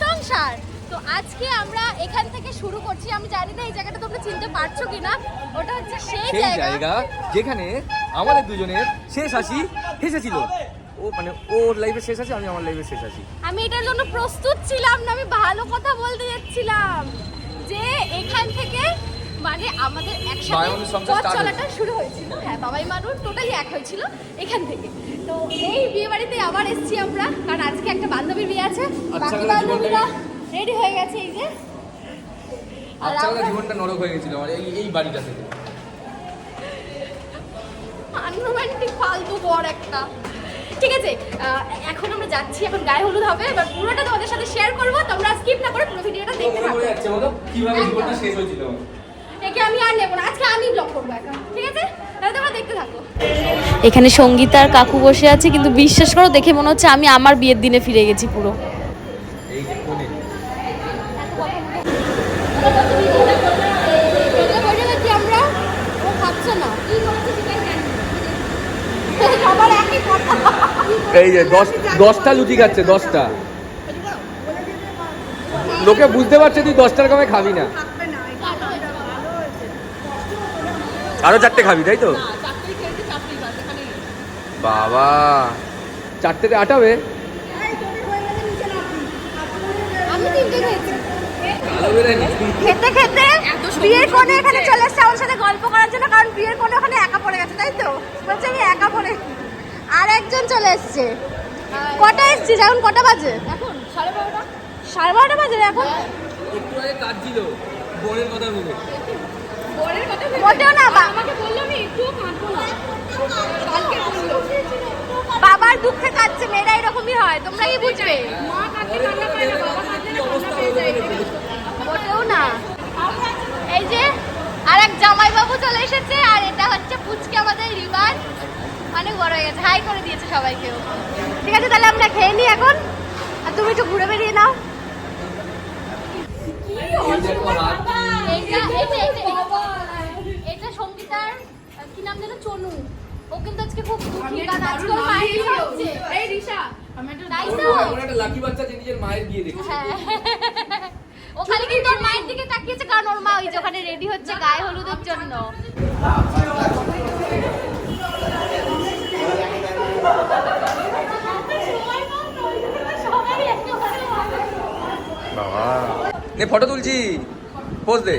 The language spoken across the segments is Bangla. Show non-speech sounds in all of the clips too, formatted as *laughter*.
সংসার। তো আজকে আমরা এখান থেকে শুরু করছি। আমি জানি না এই জায়গাটা তোমরা চিনতে পারছ কিনা। ওটা হচ্ছে সেই জায়গা। যেখানে আমাদের দুজনের শেষ হাসি হেসেছিল। ও মানে ওর লাইফে শেষ আছে আমি আমার লাইফে শেষ আছি আমি এটার জন্য প্রস্তুত ছিলাম না আমি ভালো কথা বলতে যাচ্ছিলাম। যে এখান থেকে মানে আমাদের একসাথে পথ চলাটা শুরু হয়েছিল। হ্যাঁ বাবাই মানুষ টোটালি এক হয়েছিল এখান থেকে। তো এই বিয়ে বাড়িতে আবার এসেছি আমরা কারণ আজকে একটা বান্ধবীর বিয়ে আছে। আচ্ছা, বাকি বান্ধবীরা রেডি হয়ে গেছে এই যে। আচ্ছা জীবনটা নরক হয়ে গেছিল আমার এই এই বাড়িটা থেকে। আনরোম্যান্টিক ফালতু বর একটা। ঠিক আছে এখন আমরা যাচ্ছি এখন গায়ে হলুদ হবে এবার পুরোটা তোমাদের সাথে শেয়ার করব তোমরা স্কিপ না করে পুরো ভিডিওটা দেখতে থাকো। কীভাবে জীবনটা শেষ হয়েছিল। একে আমি আর নেব না। আজকে আমি ব্লগ করব একা। ঠিক আছে? তাহলে তোমরা দেখতে থাকো। এখানে সঙ্গীতা আর কাকু বসে আছে কিন্তু বিশ্বাস করো দেখে মনে হচ্ছে আমি আমার বিয়ের দিনে ফিরে গেছি পুরো। এই যে কোণে এটা বলে গেছি আমরা ও খাচ্ছে না কি করছে সেটাই জানি না। সবার একই কথা এই যে দশ দশটা লুচি খাচ্ছে দশটা লোকে বুঝতে পারছে তুই দশটার কমে খাবি না। আরও চারটে খাবি তাই তো? বাবা চারটেতে আটাবে? খেতে খেতে বিয়ের কোণে এখানে চলে এসছে আমার সাথে গল্প করার জন্য কারণ বিয়ের কোণে ওখানে একা পড়ে গেছে তাই তো? বলছে আমি একা পড়ে আর একজন চলে এসছে। কটা এসছিস? এখন কটা বাজে? এখন সাড়ে বারোটা। সাড়ে বারোটা বাজে রে এখন একটু আগে বোনের কথা ভেবে। মোটেও না বাবার দুঃখে কাঁদছে মেয়েরা এরকমই হয় তোমরা কি বুঝবে? মা কাঁদতে কান্না পায় না বাবা কাঁদলে না কান্না পেয়ে যায় মোটেও না। এই যে আর এক জামাই বাবু চলে এসেছে আর এটা হচ্ছে পুচকে আমাদের রিবান অনেক বড় হয়ে গেছে। হাই করে দিয়েছে সবাইকেও। ঠিক আছে তাহলে আমরা খেয়ে নিই এখন। আর তুমি একটু ঘুরে বেরিয়ে নাও এই দেখো হাতি। এটা এটা এটা এটা সঙ্গীতার আহ, কি নাম যেন চনু। ও কিন্তু আজকে খুব দুঃখী কারণ আজকে ওর মায়ের বিয়ে হচ্ছে এই রিশা তাই তো? ওর একটা লাকি বাচ্চা যে নিজের মায়ের বিয়ে দেখছে। হ্যাঁ। ও খালি কিন্তু ওর মায়ের দিকে তাকিয়েছে কারণ ওর মা ওই যে ওখানে রেডি হচ্ছে গায়ে হলুদের জন্য। বাবা। নে ফটো তুলছি। পোজ দে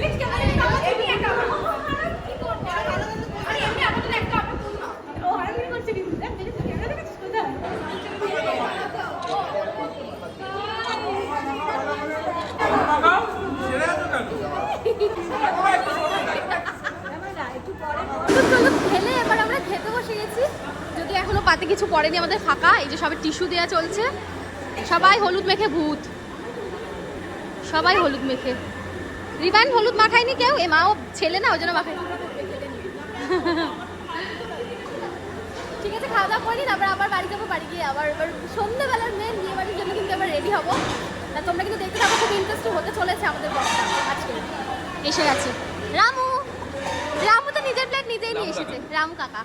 চলো খেলে এবার আমরা বসে যদি এখনও পাতে কিছু পড়েনি আমাদের ফাঁকা এই যে সবে টিস্যু দেওয়া চলছে। সবাই হলুদ মেখে ভূত। সবাই হলুদ মেখে। রিবান হলুদ মাখায়নি কেউ? এ মাও ছেলে না ওই জন্য মাখায় ঠিক আছে খাওয়া দাওয়া করি তারপর আবার বাড়ি যাব বাড়ি গিয়ে আবার এবার সন্ধ্যেবেলার মেন বিয়ে বাড়ির জন্য কিন্তু আবার রেডি হব। তোমরা কিন্তু দেখতে থাকো খুব ইন্টারেস্টিং হতে চলেছে আমাদের আজকে। এসে গেছে। রামু! রামু তো নিজের প্লেট নিজেই নিয়ে এসেছে। রামু কাকা।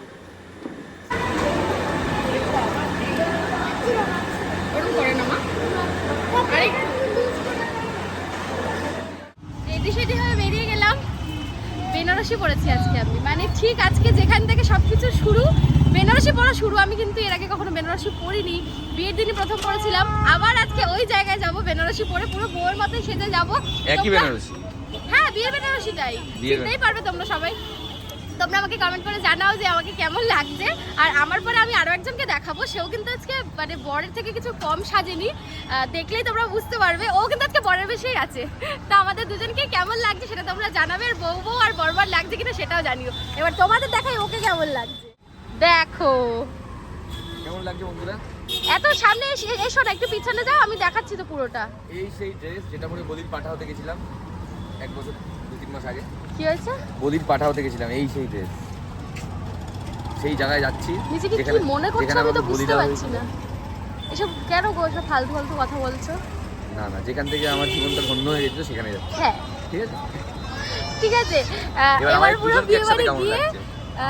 রেডি সেডি হয়ে বেরিয়ে গেলাম। বেনারসি পড়েছি আজকে আমি। মানে ঠিক আজকে যেখান থেকে সব কিছু শুরু বেনারসি পড়া শুরু। আমি কিন্তু এর আগে কখনো বেনারসি পরিনি বিয়ের দিনই প্রথম পড়েছিলাম। আবার আজকে ওই জায়গায় যাব বেনারসি পরে পুরো বউয়ের মতোই সেজে যাব। একই বেনারসি? হ্যাঁ বিয়ের বেনারসিটাই। চিনতেই পারবে তোমরা সবাই। তোমরা আমাকে কমেন্ট করে জানাও যে আমাকে কেমন লাগছে। আর আমার পরে আমি আরও একজনকে দেখাবো সেও কিন্তু আজকে মানে বরের থেকে কিছু কম সাজেনি। দেখলেই তোমরা বুঝতে পারবে ও কিন্তু আজকে বরের বেশিই আছে। তা আমাদের দুজনকে কেমন লাগছে সেটা তোমরা জানাবে আর বউ বউ আর বরবার লাগছে কিনা সেটাও জানিও। এবার তোমাদের দেখাই ওকে কেমন লাগছে। দেখো। কেমন লাগছে বন্ধুরা? এত সামনে এসে- এসো না একটু পিছনে যাও আমি দেখাচ্ছি তো পুরোটা। এই সেই ড্রেস যেটা পরে বলির পাঠা হতে গেছিলাম এক বছর দু তিন মাস আগে। কি হয়েছে? বলির পাঠা হতে গেছিলাম এই সেই ড্রেস সেই জায়গায় যাচ্ছি নিজেকে কি যেখানে- মনে করছ আমি তো বুঝতে পারছি না। এসব কেন গো এসব ফালতু ফালতু কথা বলছো? না না যেখান থেকে আমার জীবনটা ধন্য হয়ে গেছিল সেখানে যাচ্ছি। হ্যাঁ। ঠিক আছে? ঠিক আছে। এবার পুরো দুজনকে বিয়ে একসাথে বাড়ি কেমন গিয়ে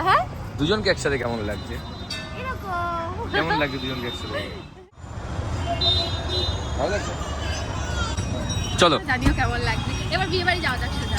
হ্যাঁ? দুজনকে একসাথে কেমন লাগছে? এরকম। কেমন লাগছে দুজনকে একসাথে? ভালো লাগছে? চলো। জানিও কেমন লাগছে। এবার বিয়ে বাড়ি যাওয়া যাক সোজা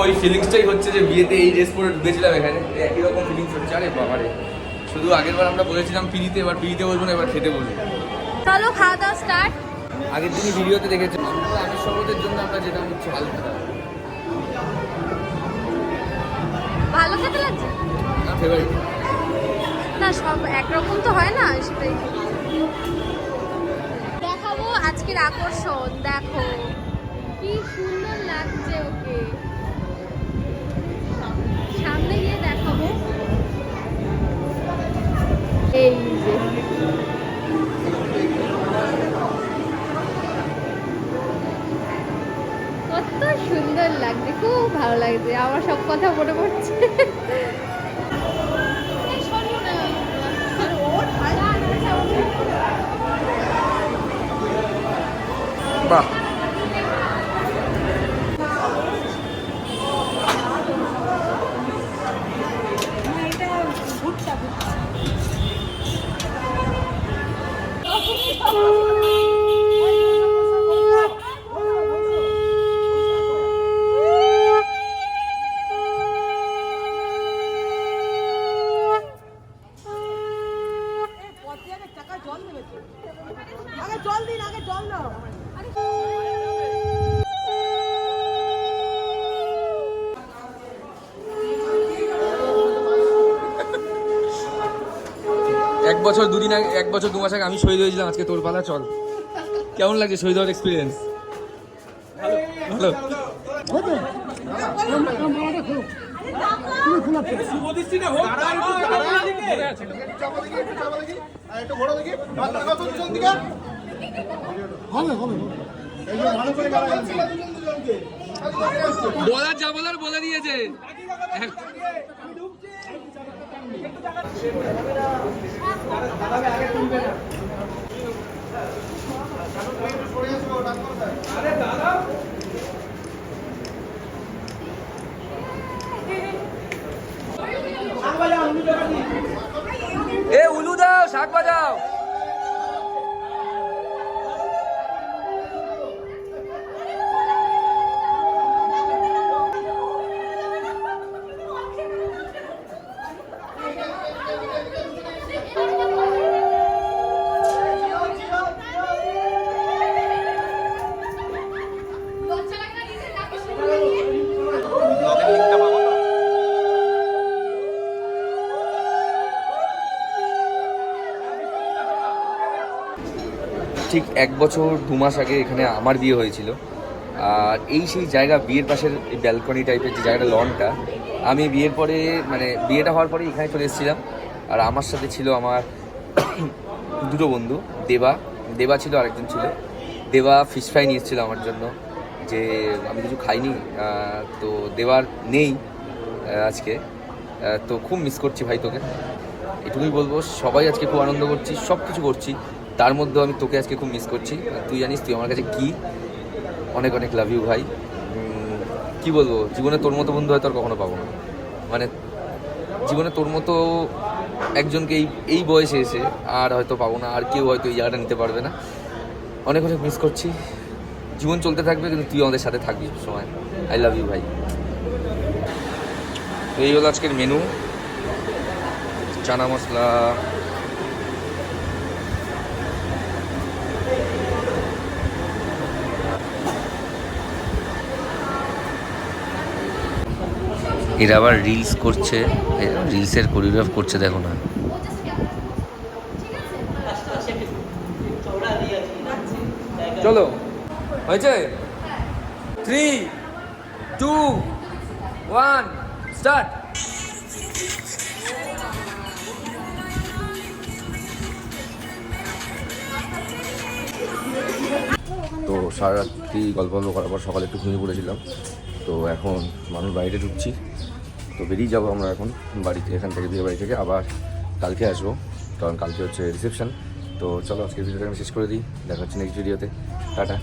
ওই ফিলিংসটাই হচ্ছে যে বিয়েতে এই ড্রেস পরে ঢুকেছিলাম এখানে। একই রকম ফিলিংস হচ্ছে আরে বাবারে। শুধু আগের বার আমরা বলেছিলাম পিড়িতে এবার পিড়িতে বলব না এবার খেতে বলব চলো খাওয়া দাওয়া স্টার্ট আগের দিনই ভিডিওতে দেখেছি। আমি শরবতের জন্য আমরা যেটা হচ্ছে ভালো খেতাম ভালো খেতে লাগছে? না ফেভারিট না সব একরকম তো হয় না সেটাই। দেখাবো আজকের আকর্ষণ দেখো। ভালো লাগছে আমার সব কথা মনে পড়ছে। বাহ আগে জল দিন আগে জল দাও এক বছর, দুদিন আগে, এক বছর, দু মাস আগে আমি শহীদ হয়েছিলাম আজকে তোর পালা, চল। কেমন লাগছে শহীদ হওয়ার এক্সপিরিয়েন্স বলার যা বলার বলে দিয়েছে। এ উলু দাও শাক বাজাও। ঠিক এক বছর, দু মাস আগে এখানে আমার বিয়ে হয়েছিল। আর এই সেই জায়গা, বিয়ের পাশের ব্যালকনি টাইপের যে জায়গাটা লনটা আমি বিয়ের পরে মানে বিয়েটা হওয়ার পরে এখানে চলে এসেছিলাম। আর আমার সাথে ছিল আমার *coughs* দুটো বন্ধু, দেবা। দেবা ছিল আরেকজন ছিল। দেবা ফিশ ফ্রাই নিয়ে এসেছিল আমার জন্য, যে আমি কিছু খাইনি। তো দেওয়ার নেই আজকে। তো খুব মিস করছি ভাই তোকে। এটুকুই বলব, সবাই আজকে খুব আনন্দ করছি সব কিছু করছি। তার মধ্যেও আমি তোকে আজকে খুব মিস করছি। তুই জানিস, তুই আমার কাছে কি? অনেক অনেক লাভ ইউ ভাই। কি বলব? জীবনে তোর মতো বন্ধু হয়তো আর কখনো পাবো না। মানে জীবনে তোর মতো একজনকে এই এই বয়সে এসে আর হয়তো পাবো না। আর কেউ হয়তো এই জায়গাটা নিতে পারবে না। অনেক অনেক মিস করছি। জীবন চলতে থাকবে, কিন্তু তুই আমাদের সাথে থাকবি সময় আই লাভ ইউ ভাই। তো এই হলো আজকের মেনু চানা মশলা এরা আবার রিলস করছে রিলসের কোরিওগ্রাফ করছে দেখো না। চলো হয়েছে? থ্রি টু ওয়ান স্টার্ট তো সারা রাত্রি গল্প গল্প করার পর সকালে একটু ঘুমিয়ে পড়েছিলাম। তো এখন মানুষ বাইরে ঢুকছি। তো বেরিয়ে যাব আমরা এখন বাড়িতে, এখান থেকে বিয়ে বাড়ি থেকে। আবার কালকে আসব, কারণ কালকে হচ্ছে রিসেপশান তো চলো আজকে ভিডিওটা আমি শেষ করে দিই। দেখা হচ্ছে নেক্সট ভিডিওতে টাটা।